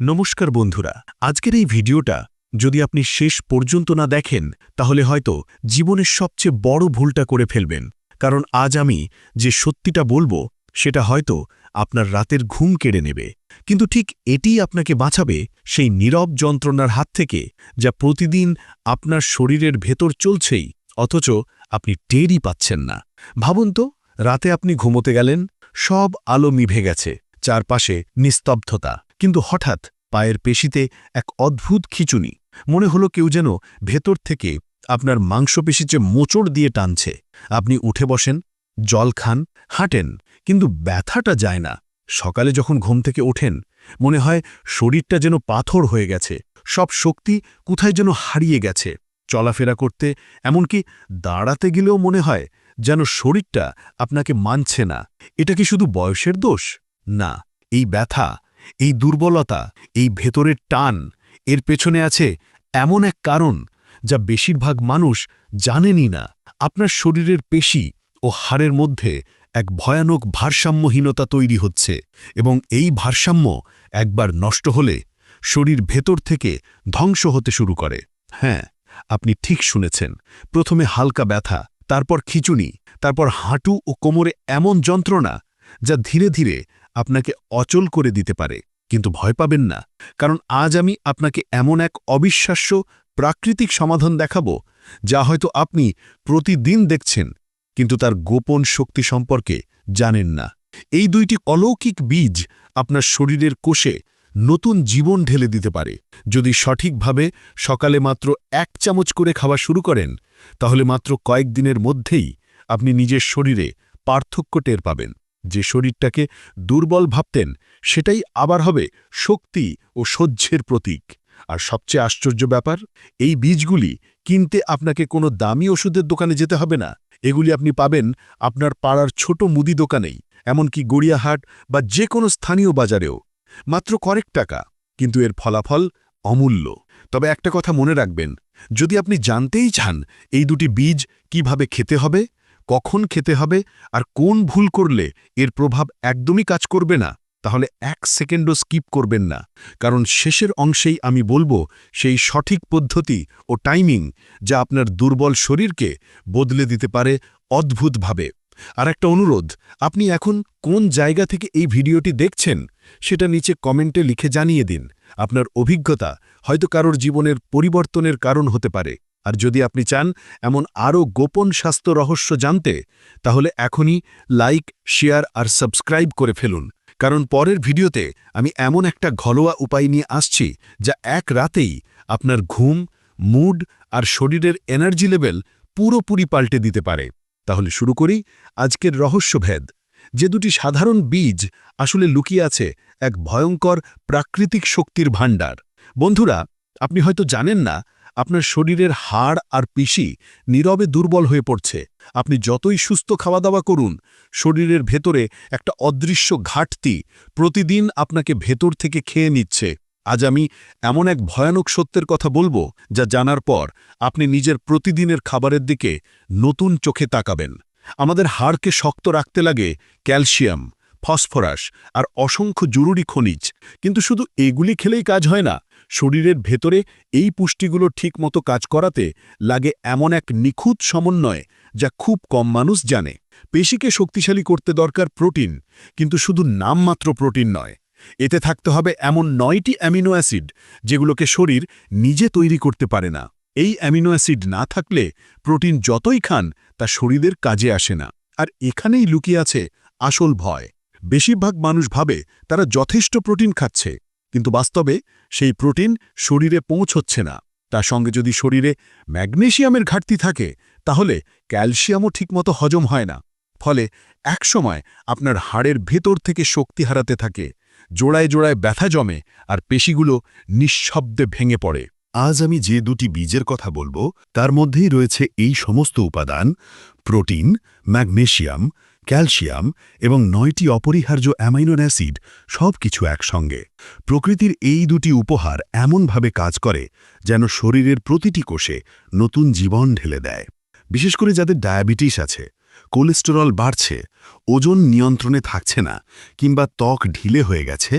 নমস্কার বন্ধুরা, আজকের এই ভিডিওটা যদি আপনি শেষ পর্যন্ত না দেখেন, তাহলে হয়তো জীবনের সবচেয়ে বড় ভুলটা করে ফেলবেন। কারণ আজ আমি যে সত্যিটা বলব, সেটা হয়তো আপনার রাতের ঘুম কেড়ে নেবে। কিন্তু ঠিক এটিই আপনাকে বাঁচাবে সেই নীরব যন্ত্রণার হাত থেকে, যা প্রতিদিন আপনার শরীরের ভেতর চলছেই, অথচ আপনি টেরই পাচ্ছেন না। ভাবুন তো, রাতে আপনি ঘুমোতে গেলেন, সব আলো নিভে গেছে, চারপাশে নিস্তব্ধতা। কিন্তু হঠাৎ পায়ের পেশিতে এক অদ্ভুত খিচুনি। মনে হলো কেউ যেন ভেতর থেকে আপনার মাংসপেশিতে মোচড় দিয়ে টানছে। আপনি উঠে বসেন, জল খান, হাঁটেন, কিন্তু ব্যথাটা যায় না। সকালে যখন ঘুম থেকে ওঠেন, মনে হয় শরীরটা যেন পাথর হয়ে গেছে। সব শক্তি কোথায় যেন হারিয়ে গেছে। চলাফেরা করতে, এমনকি দাঁড়াতে গেলেও মনে হয় যেন শরীরটা আপনাকে মানছে না। এটা কি শুধু বয়সের দোষ? না, এই ব্যথা এই দুর্বলতা, এই ভেতরের টান, এর পেছনে আছে এমন এক কারণ যা বেশিরভাগ মানুষ জানেনই না। আপনার শরীরের পেশি ও হাড়ের মধ্যে এক ভয়ানক ভারসাম্যহীনতা তৈরি হচ্ছে এবং এই ভারসাম্য একবার নষ্ট হলে শরীর ভেতর থেকে ধ্বংস হতে শুরু করে। হ্যাঁ আপনি ঠিক শুনেছেন, প্রথমে হালকা ব্যথা, তারপর খিচুনি, তারপর হাঁটু ও কোমরে এমন যন্ত্রণা যা ধীরে ধীরে আপনাকে অচল করে দিতে পারে, কিন্তু ভয় পাবেন না, কারণ আজ আমি আপনাকে এমন এক অবিশ্বাস্য প্রাকৃতিক সমাধান দেখাবো, যা হয়তো আপনি প্রতিদিন দেখছেন, কিন্তু তার গোপন শক্তি সম্পর্কে জানেন না। এই দুইটি অলৌকিক বীজ আপনার শরীরের কোষে নতুন জীবন ঢেলে দিতে পারে। যদি সঠিকভাবে সকালে মাত্র এক চামচ করে খাওয়া শুরু করেন, তাহলে মাত্র কয়েকদিনের মধ্যেই আপনি নিজের শরীরে পার্থক্য টের পাবেন। যে শরীরটাকে দুর্বল ভাবতেন, সেটাই আবার হবে শক্তি ও সহ্যের প্রতীক। আর সবচেয়ে আশ্চর্য ব্যাপার, এই বীজগুলি কিনতে আপনাকে কোনো দামি ওষুধের দোকানে যেতে হবে না। এগুলি আপনি পাবেন আপনার পাড়ার ছোট মুদি দোকানেই, এমনকি গড়িয়াহাট বা যে কোনো স্থানীয় বাজারেও। মাত্র কয়েক টাকা, কিন্তু এর ফলাফল অমূল্য। তবে একটা কথা মনে রাখবেন, যদি আপনি জানতেই চান এই দুটি বীজ কীভাবে খেতে হবে কখন খেতে হবে আর কোন ভুল করলে এর প্রভাব একদমই কাজ করবে না, তাহলে এক সেকেন্ডও স্কিপ করবেন না। কারণ শেষের অংশেই আমি বলব, সেই সঠিক পদ্ধতি ও টাইমিং যা আপনার দুর্বল শরীরকে বদলে দিতে পারে অদ্ভুতভাবে। আর একটা অনুরোধ, আপনি এখন কোন জায়গা থেকে এই ভিডিওটি দেখছেন সেটা নিচে কমেন্টে লিখে জানিয়ে দিন। আপনার অভিজ্ঞতা হয়তো কারোর জীবনের পরিবর্তনের কারণ হতে পারে। আর যদি আপনি চান এমন আরও গোপন স্বাস্থ্য রহস্য জানতে, তাহলে এখনই লাইক, শেয়ার আর সাবস্ক্রাইব করে ফেলুন। কারণ পরের ভিডিওতে আমি এমন একটা ঘরোয়া উপায় নিয়ে আসছি যা এক রাতেই আপনার ঘুম, মুড আর শরীরের এনার্জি লেভেল পুরোপুরি পাল্টে দিতে পারে। তাহলে শুরু করি আজকের রহস্যভেদ যে দুটি সাধারণ বীজ আসলে লুকিয়ে আছে এক ভয়ঙ্কর প্রাকৃতিক শক্তির ভাণ্ডার। বন্ধুরা, আপনি হয়তো জানেন না আপনার শরীরের হাড় আর পিসি নীরবে দুর্বল হয়ে পড়ছে। আপনি যতই সুস্থ খাওয়া দাওয়া করুন, শরীরের ভেতরে একটা অদৃশ্য ঘাটতি প্রতিদিন আপনাকে ভেতর থেকে খেয়ে নিচ্ছে। আজ আমি এমন এক ভয়ানক সত্যের কথা বলব, যা জানার পর আপনি নিজের প্রতিদিনের খাবারের দিকে নতুন চোখে তাকাবেন। আমাদের হাড়কে শক্ত রাখতে লাগে ক্যালসিয়াম, ফসফরাস আর অসংখ্য জরুরি খনিজ। কিন্তু শুধু এগুলি খেলেই কাজ হয় না শরীরের ভেতরে এই পুষ্টিগুলো ঠিকমতো কাজ করাতে লাগে এমন এক নিখুঁত সমন্বয় যা খুব কম মানুষ জানে। পেশিকে শক্তিশালী করতে দরকার প্রোটিন, কিন্তু শুধু নামমাত্র প্রোটিন নয়। এতে থাকতে হবে এমন নয়টি অ্যামিনো অ্যাসিড যেগুলোকে শরীর নিজে তৈরি করতে পারে না। এই অ্যামিনো অ্যাসিড না থাকলে প্রোটিন যতই খান তা শরীরের কাজে আসে না। আর এখানেই লুকিয়ে আছে আসল ভয়। বেশিরভাগ মানুষ ভাবে তারা যথেষ্ট প্রোটিন খাচ্ছে। কিন্তু বাস্তবে সেই প্রোটিন শরীরে পৌঁছচ্ছে না। তার সঙ্গে যদি শরীরে ম্যাগনেশিয়ামের ঘাটতি থাকে, তাহলে ক্যালসিয়ামও ঠিকমতো হজম হয় না। ফলে একসময় আপনার হাড়ের ভেতর থেকে শক্তি হারাতে থাকে, জোড়ায় জোড়ায় ব্যথা জমে আর পেশিগুলো নিঃশব্দে ভেঙে পড়ে। আজ আমি যে দুটি বীজের কথা বলব, তার মধ্যেই রয়েছে এই সমস্ত উপাদান, প্রোটিন, ম্যাগনেশিয়াম ক্যালসিয়াম এবং নয়টি অপরিহার্য অ্যামাইনো অ্যাসিড সব কিছু একসঙ্গে। প্রকৃতির এই দুটি উপহার এমনভাবে কাজ করে যেন শরীরের প্রতিটি কোষে নতুন জীবন ঢেলে দেয়। বিশেষ করে যাদের ডায়াবেটিস আছে, কোলেস্টেরল বাড়ছে, ওজন নিয়ন্ত্রণে থাকছে না কিংবা ত্বক ঢিলে হয়ে গেছে,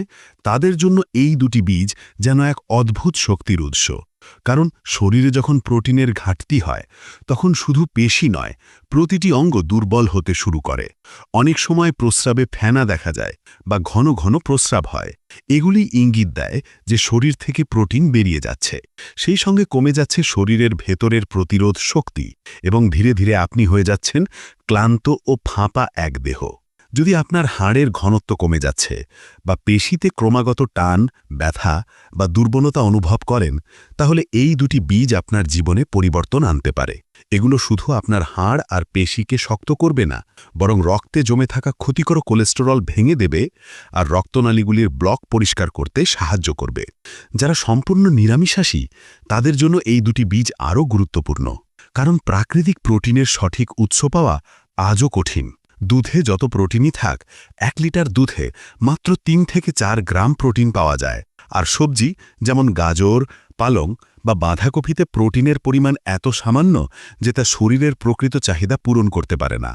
তাদের জন্য এই দুটি বীজ যেন এক অদ্ভুত শক্তির উৎস। কারণ শরীরে যখন প্রোটিনের ঘাটতি হয়, তখন শুধু পেশি নয়, প্রতিটি অঙ্গ দুর্বল হতে শুরু করে। অনেক সময় প্রস্রাবে ফেনা দেখা যায় বা ঘন ঘন প্রস্রাব হয়। এগুলি ইঙ্গিত দেয় যে শরীর থেকে প্রোটিন বেরিয়ে যাচ্ছে। সেই সঙ্গে কমে যাচ্ছে শরীরের ভেতরের প্রতিরোধ শক্তি এবং ধীরে ধীরে আপনি হয়ে যাচ্ছেন ক্লান্ত ও ফাঁপা এক দেহ। যদি আপনার হাড়ের ঘনত্ব কমে যাচ্ছে বা পেশিতে ক্রমাগত টান, ব্যথা বা দুর্বলতা অনুভব করেন, তাহলে এই দুটি বীজ আপনার জীবনে পরিবর্তন আনতে পারে। এগুলো শুধু আপনার হাড় আর পেশিকে শক্ত করবে না, বরং রক্তে জমে থাকা ক্ষতিকর কোলেস্টেরল ভেঙে দেবে আর রক্তনালীগুলির ব্লক পরিষ্কার করতে সাহায্য করবে। যারা সম্পূর্ণ নিরামিষাসী তাদের জন্য এই দুটি বীজ আরও গুরুত্বপূর্ণ। কারণ প্রাকৃতিক প্রোটিনের সঠিক উৎস পাওয়া আজও কঠিন। দুধে যত প্রোটিনই থাক, এক লিটার দুধে মাত্র তিন থেকে চার গ্রাম প্রোটিন পাওয়া যায়। আর সবজি, যেমন গাজর, পালং বা বাঁধাকপিতে প্রোটিনের পরিমাণ এত সামান্য যে তা শরীরের প্রকৃত চাহিদা পূরণ করতে পারে না।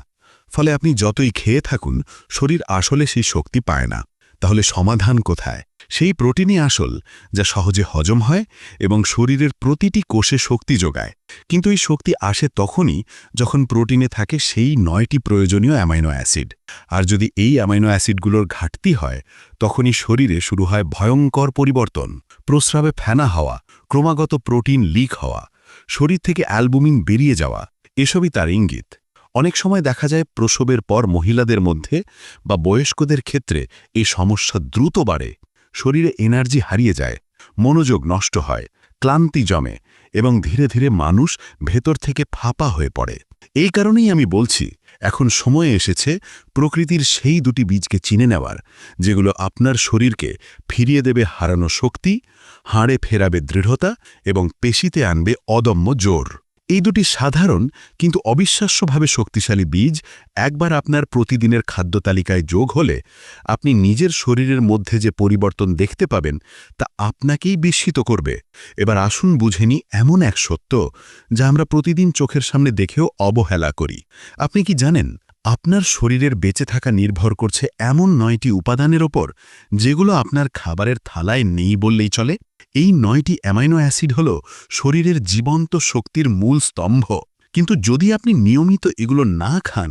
ফলে আপনি যতই খেয়ে থাকুন, শরীর আসলে সেই শক্তি পায় না। তাহলে সমাধান কোথায়? সেই প্রোটিনই আসল যা সহজে হজম হয় এবং শরীরের প্রতিটি কোষে শক্তি যোগায়। কিন্তু এই শক্তি আসে তখনই যখন প্রোটিনে থাকে সেই নয়টি প্রয়োজনীয় অ্যামাইনো অ্যাসিড। আর যদি এই অ্যামাইনো অ্যাসিডগুলোর ঘাটতি হয়, তখনই শরীরে শুরু হয় ভয়ঙ্কর পরিবর্তন, প্রস্রাবে ফেনা হওয়া, ক্রমাগত প্রোটিন লিক হওয়া, শরীর থেকে অ্যালবুমিন বেরিয়ে যাওয়া, এসবই তার ইঙ্গিত। অনেক সময় দেখা যায় প্রসবের পর মহিলাদের মধ্যে বা বয়স্কদের ক্ষেত্রে এই সমস্যা দ্রুত বাড়ে। শরীরে এনার্জি হারিয়ে যায়, মনোযোগ নষ্ট হয়, ক্লান্তি জমে এবং ধীরে ধীরে মানুষ ভেতর থেকে ফাঁপা হয়ে পড়ে। এই কারণেই আমি বলছি, এখন সময় এসেছে প্রকৃতির সেই দুটি বীজকে চিনে নেওয়ার, যেগুলো আপনার শরীরকে ফিরিয়ে দেবে হারানো শক্তি, হাড়ে ফেরাবে দৃঢ়তা এবং পেশিতে আনবে অদম্য জোর। এই দুটি সাধারণ কিন্তু অবিশ্বাস্যভাবে শক্তিশালী বীজ একবার আপনার প্রতিদিনের খাদ্য তালিকায় যোগ হলে আপনি নিজের শরীরের মধ্যে যে পরিবর্তন দেখতে পাবেন তা আপনাকেই বিস্মিত করবে। এবার আসুন বুঝেনি এমন এক সত্য যা আমরা প্রতিদিন চোখের সামনে দেখেও অবহেলা করি। আপনি কি জানেন আপনার শরীরের বেঁচে থাকা নির্ভর করছে এমন নয়টি উপাদানের ওপর যেগুলো আপনার খাবারের থালায় নেই বললেই চলে? এই নয়টি অ্যামাইনো অ্যাসিড হল শরীরের জীবন্ত শক্তির মূল স্তম্ভ। কিন্তু যদি আপনি নিয়মিত এগুলো না খান,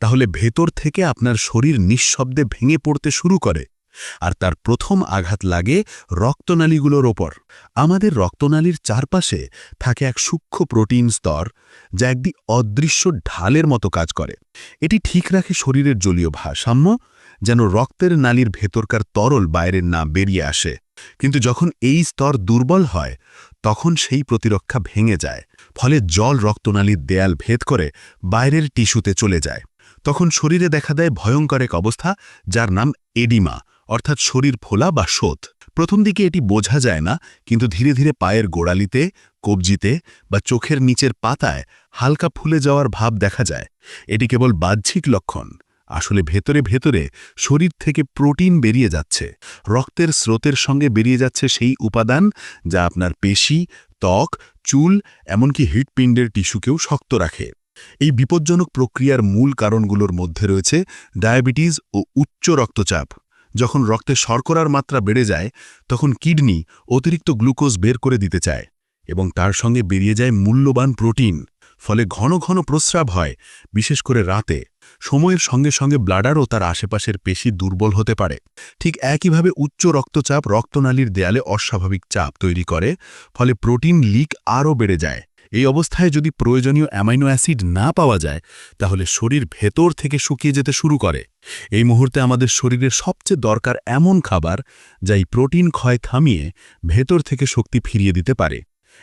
তাহলে ভেতর থেকে আপনার শরীর নিঃশব্দে ভেঙে পড়তে শুরু করে। আর তার প্রথম আঘাত লাগে রক্তনালীগুলোর ওপর। আমাদের রক্তনালীর চারপাশে থাকে এক সূক্ষ্ম প্রোটিন স্তর, যা একটি অদৃশ্য ঢালের মতো কাজ করে। এটি ঠিক রাখে শরীরের জলীয় ভারসাম্য, যেন রক্তের নালীর ভেতরকার তরল বাইরের না বেরিয়ে আসে। কিন্তু যখন এই স্তর দুর্বল হয়, তখন সেই প্রতিরক্ষা ভেঙে যায়, ফলে জল রক্তনালীর দেয়াল ভেদ করে বাইরের টিস্যুতে চলে যায়। তখন শরীরে দেখা দেয় ভয়ঙ্কর এক অবস্থা, যার নাম এডিমা, অর্থাৎ শরীর ফোলা বা শোধ প্রথম দিকে এটি বোঝা যায় না, কিন্তু ধীরে ধীরে পায়ের গোড়ালিতে, কবজিতে বা চোখের নিচের পাতায় হালকা ফুলে যাওয়ার ভাব দেখা যায়। এটি কেবল বাহ্যিক লক্ষণ। আসলে ভেতরে ভেতরে শরীর থেকে প্রোটিন বেরিয়ে যাচ্ছে। রক্তের স্রোতের সঙ্গে বেরিয়ে যাচ্ছে সেই উপাদান যা আপনার পেশি, ত্বক, চুল, এমনকি হিটপিণ্ডের টিস্যুকেও শক্ত রাখে। এই বিপজ্জনক প্রক্রিয়ার মূল কারণগুলোর মধ্যে রয়েছে ডায়াবেটিস ও উচ্চ রক্তচাপ। যখন রক্তে শর্করার মাত্রা বেড়ে যায়, তখন কিডনি অতিরিক্ত গ্লুকোজ বের করে দিতে চায় এবং তার সঙ্গে বেরিয়ে যায় মূল্যবান প্রোটিন। ফলে ঘন ঘন প্রস্রাব হয়, বিশেষ করে রাতে। সময়ের সঙ্গে সঙ্গে ব্লাডারও তার আশেপাশের পেশি দুর্বল হতে পারে। ঠিক একইভাবে উচ্চ রক্তচাপ রক্তনালীর দেয়ালে অস্বাভাবিক চাপ তৈরি করে, ফলে প্রোটিন লিক আরও বেড়ে যায়। এই অবস্থায় যদি প্রয়োজনীয় অ্যামাইনো অ্যাসিড না পাওয়া যায়, তাহলে শরীর ভেতর থেকে শুকিয়ে যেতে শুরু করে। এই মুহূর্তে আমাদের শরীরের সবচেয়ে দরকার এমন খাবার, যা এই প্রোটিন ক্ষয় থামিয়ে ভেতর থেকে শক্তি ফিরিয়ে দিতে পারে।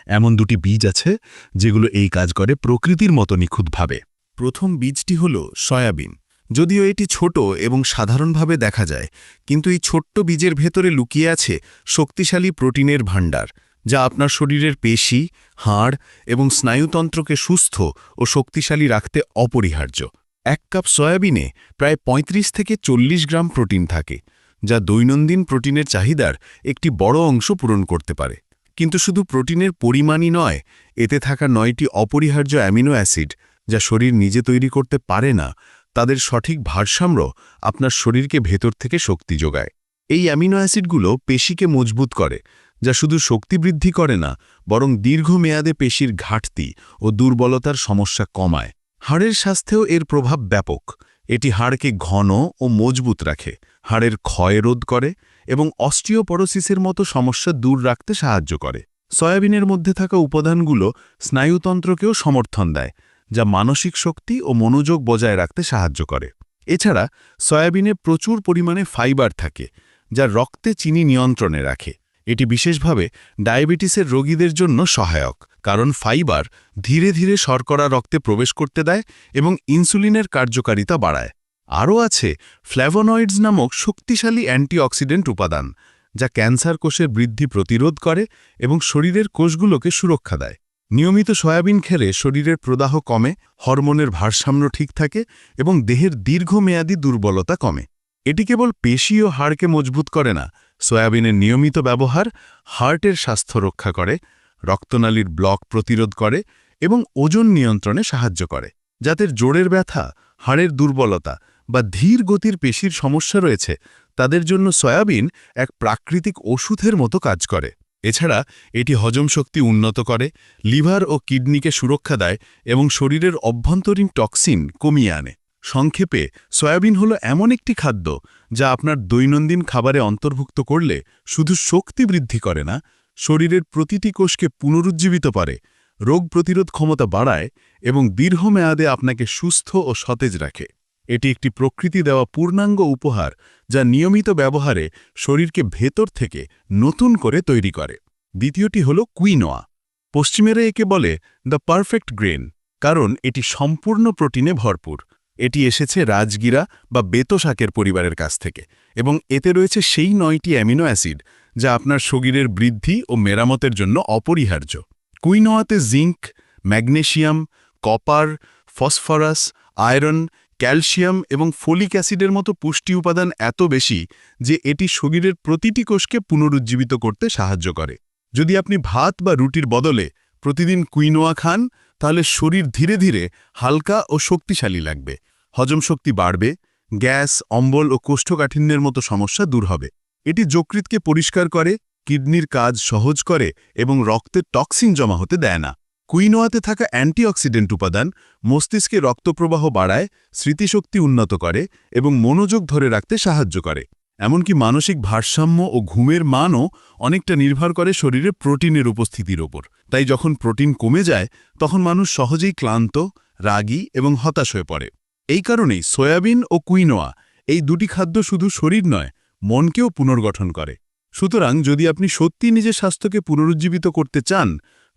এমন দুটি বীজ আছে যেগুলো এই কাজ করে প্রকৃতির মতো নিখুঁতভাবে। প্রথম বীজটি হল সয়াবিন। যদিও এটি ছোট এবং সাধারণভাবে দেখা যায়, কিন্তু এই ছোট্ট বীজের ভেতরে লুকিয়ে আছে শক্তিশালী প্রোটিনের ভাণ্ডার, যা আপনার শরীরের পেশি, হাড় এবং স্নায়ুতন্ত্রকে সুস্থ ও শক্তিশালী রাখতে অপরিহার্য। এক কাপ সয়াবিনে প্রায় ৩৫ থেকে চল্লিশ গ্রাম প্রোটিন থাকে, যা দৈনন্দিন প্রোটিনের চাহিদার একটি বড় অংশ পূরণ করতে পারে। কিন্তু শুধু প্রোটিনের পরিমাণই নয়, এতে থাকা নয়টি অপরিহার্য অ্যামিনো অ্যাসিড যা শরীর নিজে তৈরি করতে পারে না, তাদের সঠিক ভারসাম্য আপনার শরীরকে ভেতর থেকে শক্তি যোগায়। এই অ্যামিনো অ্যাসিডগুলো পেশিকে মজবুত করে, যা শুধু শক্তি বৃদ্ধি করে না, বরং দীর্ঘমেয়াদে পেশির ঘাটতি ও দুর্বলতার সমস্যা কমায়। হাড়ের স্বাস্থ্যেও এর প্রভাব ব্যাপক। এটি হাড়কে ঘন ও মজবুত রাখে, হাড়ের ক্ষয় রোধ করে এবং অস্টিওপরোসিসের মতো সমস্যা দূর রাখতে সাহায্য করে। সয়াবিনের মধ্যে থাকা উপাদানগুলো স্নায়ুতন্ত্রকেও সমর্থন দেয়, যা মানসিক শক্তি ও মনোযোগ বজায় রাখতে সাহায্য করে। এছাড়া, সয়াবিনে প্রচুর পরিমাণে ফাইবার থাকে, যা রক্তে চিনি নিয়ন্ত্রণে রাখে। এটি বিশেষভাবে ডায়াবেটিসের রোগীদের জন্য সহায়ক, কারণ ফাইবার ধীরে ধীরে শর্করা রক্তে প্রবেশ করতে দেয় এবং ইনসুলিনের কার্যকারিতা বাড়ায়। আরও আছে, ফ্ল্যাভোনয়েডস নামক শক্তিশালী অ্যান্টিঅক্সিডেন্ট উপাদান, যা ক্যান্সার কোষের বৃদ্ধি প্রতিরোধ করে এবং শরীরের কোষগুলোকে সুরক্ষা দেয়। নিয়মিত সয়াবিন খেলে শরীরের প্রদাহ কমে, হরমোনের ভারসাম্য ঠিক থাকে এবং দেহের দীর্ঘমেয়াদী দুর্বলতা কমে। এটি কেবল পেশি ও হাড়কে মজবুত করে না, সয়াবিনের নিয়মিত ব্যবহার হার্টের স্বাস্থ্য রক্ষা করে, রক্তনালীর ব্লক প্রতিরোধ করে এবং ওজন নিয়ন্ত্রণে সাহায্য করে যাদের জোড়ের ব্যথা, হাড়ের দুর্বলতা বা ধীর গতির পেশির সমস্যা রয়েছে, তাদের জন্য সয়াবিন এক প্রাকৃতিক ওষুধের মতো কাজ করে। এছাড়া এটি হজম শক্তি উন্নত করে, লিভার ও কিডনিকে সুরক্ষা দেয় এবং শরীরের অভ্যন্তরীণ টক্সিন কমিয়ে আনে। সংক্ষেপে, সয়াবিন হলো এমন একটি খাদ্য যা আপনার দৈনন্দিন খাবারে অন্তর্ভুক্ত করলে শুধু শক্তি বৃদ্ধি করে না, শরীরের প্রতিটি কোষকে পুনরুজ্জীবিত করে, রোগ প্রতিরোধ ক্ষমতা বাড়ায় এবং দীর্ঘমেয়াদে আপনাকে সুস্থ ও সতেজ রাখে। এটি একটি প্রকৃতি দেওয়া পূর্ণাঙ্গ উপহার যা নিয়মিত ব্যবহারে শরীরকে ভেতর থেকে নতুন করে তৈরি করে। দ্বিতীয়টি হল কুইনোয়া। পশ্চিমেরা একে বলে দ্য পারফেক্ট গ্রেন কারণ এটি সম্পূর্ণ প্রোটিনে ভরপুর। এটি এসেছে রাজগিরা বা বেতো শাকের পরিবারের কাছ থেকে এবং এতে রয়েছে সেই নয়টি অ্যামিনো অ্যাসিড যা আপনার শরীরের বৃদ্ধি ও মেরামতের জন্য অপরিহার্য। কুইনোয়াতে zinc magnesium copper, phosphorus, iron calcium এবং ফোলিক অ্যাসিডের মতো পুষ্টি উপাদান এত বেশি যে এটি শরীরের প্রতিটি কোষকে পুনরুজ্জীবিত করতে সাহায্য করে। যদি আপনি ভাত বা রুটির বদলে প্রতিদিন কুইনোয়া খান, তাহলে শরীর ধীরে ধীরে হালকা ও শক্তিশালী লাগবে। হজম শক্তি বাড়বে, গ্যাস, অম্বল ও কোষ্ঠকাঠিন্যের মতো সমস্যা দূর হবে। এটি যকৃতকে পরিষ্কার করে, কিডনির কাজ সহজ করে এবং রক্তের টক্সিন জমা হতে দেয় না। কুইনোয়াতে থাকা অ্যান্টিঅক্সিডেন্ট উপাদান মস্তিষ্কে রক্তপ্রবাহ বাড়ায়, স্মৃতিশক্তি উন্নত করে এবং মনোযোগ ধরে রাখতে সাহায্য করে। এমনকি মানসিক ভারসাম্য ও ঘুমের মানও অনেকটা নির্ভর করে শরীরে প্রোটিনের উপস্থিতির ওপর। তাই যখন প্রোটিন কমে যায়, তখন মানুষ সহজেই ক্লান্ত, রাগী এবং হতাশ হয়ে পড়ে। এই কারণেই সয়াবিন ও কুইনোয়া এই দুটি খাদ্য শুধু শরীর নয়, মনকেও পুনর্গঠন করে। সুতরাং যদি আপনি সত্যি নিজের স্বাস্থ্যকে পুনরুজ্জীবিত করতে চান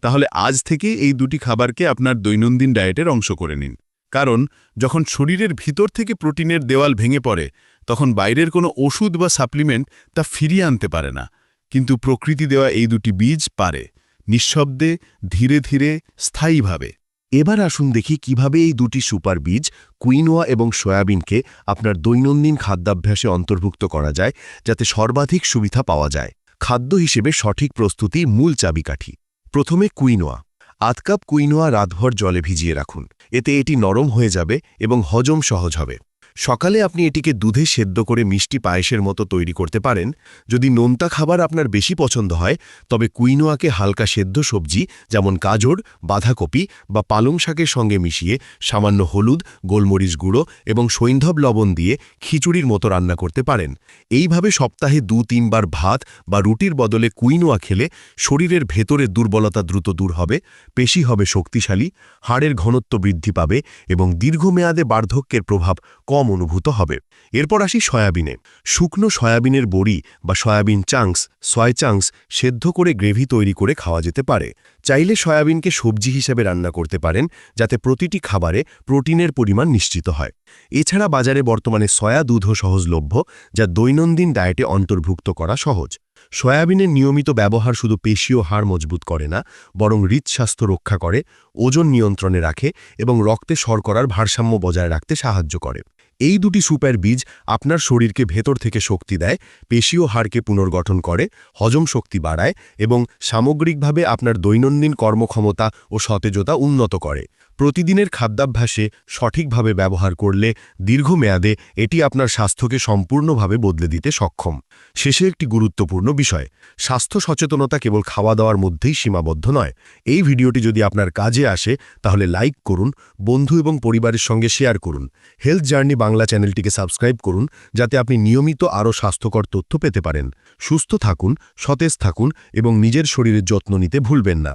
তাহলে আজ থেকে এই দুটি খাবারকে আপনার দৈনন্দিন ডায়েটের অংশ করে নিন। কারণ, যখন শরীরের ভিতর থেকে প্রোটিনের দেওয়াল ভেঙে পড়ে, তখন বাইরের কোনো ওষুধ বা সাপ্লিমেন্ট তা ফিরিয়ে আনতে পারে না। কিন্তু প্রকৃতি দেওয়া এই দুটি বীজ পারে, নিঃশব্দে, ধীরে ধীরে, স্থায়ীভাবে। এবার আসুন দেখি কীভাবে এই দুটি সুপার বীজ, কুইনোয়া এবং সয়াবিনকে আপনার দৈনন্দিন খাদ্যাভ্যাসে অন্তর্ভুক্ত করা যায়, যাতে সর্বাধিক সুবিধা পাওয়া যায়। খাদ্য হিসেবে সঠিক প্রস্তুতি মূল চাবিকাঠি। প্রথমে কুইনোয়া। আধ কাপ কুইনোয়া রাতভর জলে ভিজিয়ে রাখুন। এতে এটি নরম হয়ে যাবে এবং হজম সহজ হবে। সকালে আপনি এটিকে দুধে সেদ্ধ করে মিষ্টি পায়েসের মতো তৈরি করতে পারেন। যদি নোনতা খাবার আপনার বেশি পছন্দ হয়, তবে কুইনোয়াকে হালকা সেদ্ধ সবজি যেমন গাজর, বাঁধাকপি বা পালং শাকের সঙ্গে মিশিয়ে সামান্য হলুদ, গোলমরিচ গুঁড়ো এবং সৈন্ধব লবণ দিয়ে খিচুড়ির মতো রান্না করতে পারেন। এইভাবে সপ্তাহে দু, তিনবার ভাত বা রুটির বদলে কুইনোয়া খেলে শরীরের ভেতরে দুর্বলতা দ্রুত দূর হবে, পেশি হবে শক্তিশালী, হাড়ের ঘনত্ব বৃদ্ধি পাবে এবং দীর্ঘমেয়াদে বার্ধক্যের প্রভাব কম অনুভূত হবে। এরপর আসি সয়াবিনে। শুকনো সয়াবিনের বড়ি বা সয়াবিন চাংস, সয় চাংস সেদ্ধ করে গ্রেভি তৈরি করে খাওয়া যেতে পারে। চাইলে সয়াবিনকে সবজি হিসেবে রান্না করতে পারেন, যাতে প্রতিটি খাবারে প্রোটিনের পরিমাণ নিশ্চিত হয়। এছাড়া বাজারে বর্তমানে সয়া দুধও সহজলভ্য, যা দৈনন্দিন ডায়েটে অন্তর্ভুক্ত করা সহজ। সয়াবিনের নিয়মিত ব্যবহার শুধু পেশীয় হাড় মজবুত করে না, বরং হৃদস্বাস্থ্য রক্ষা করে, ওজন নিয়ন্ত্রণে রাখে এবং রক্তে শর্করার ভারসাম্য বজায় রাখতে সাহায্য করে। এই দুটি সুপের বীজ আপনার শরীরকে ভেতর থেকে শক্তি দেয় পেশীয় হাড়কে পুনর্গঠন করে, হজম শক্তি বাড়ায় এবং সামগ্রিকভাবে আপনার দৈনন্দিন কর্মক্ষমতা ও সতেজতা উন্নত করে। প্রতিদিনের খাদ্যাভ্যাসে সঠিকভাবে ব্যবহার করলে দীর্ঘমেয়াদে এটি আপনার স্বাস্থ্যকে সম্পূর্ণভাবে বদলে দিতে সক্ষম। শেষে একটি গুরুত্বপূর্ণ বিষয়, স্বাস্থ্য সচেতনতা কেবল খাওয়া দাওয়ার মধ্যেই সীমাবদ্ধ নয়। এই ভিডিওটি যদি আপনার কাজে আসে, তাহলে লাইক করুন, বন্ধু এবং পরিবারের সঙ্গে শেয়ার করুন। হেলথ জার্নি বাংলা চ্যানেলটিকে সাবস্ক্রাইব করুন, যাতে আপনি নিয়মিত আরও স্বাস্থ্যকর তথ্য পেতে পারেন। সুস্থ থাকুন, সতেজ থাকুন এবং নিজের শরীরের যত্ন নিতে ভুলবেন না।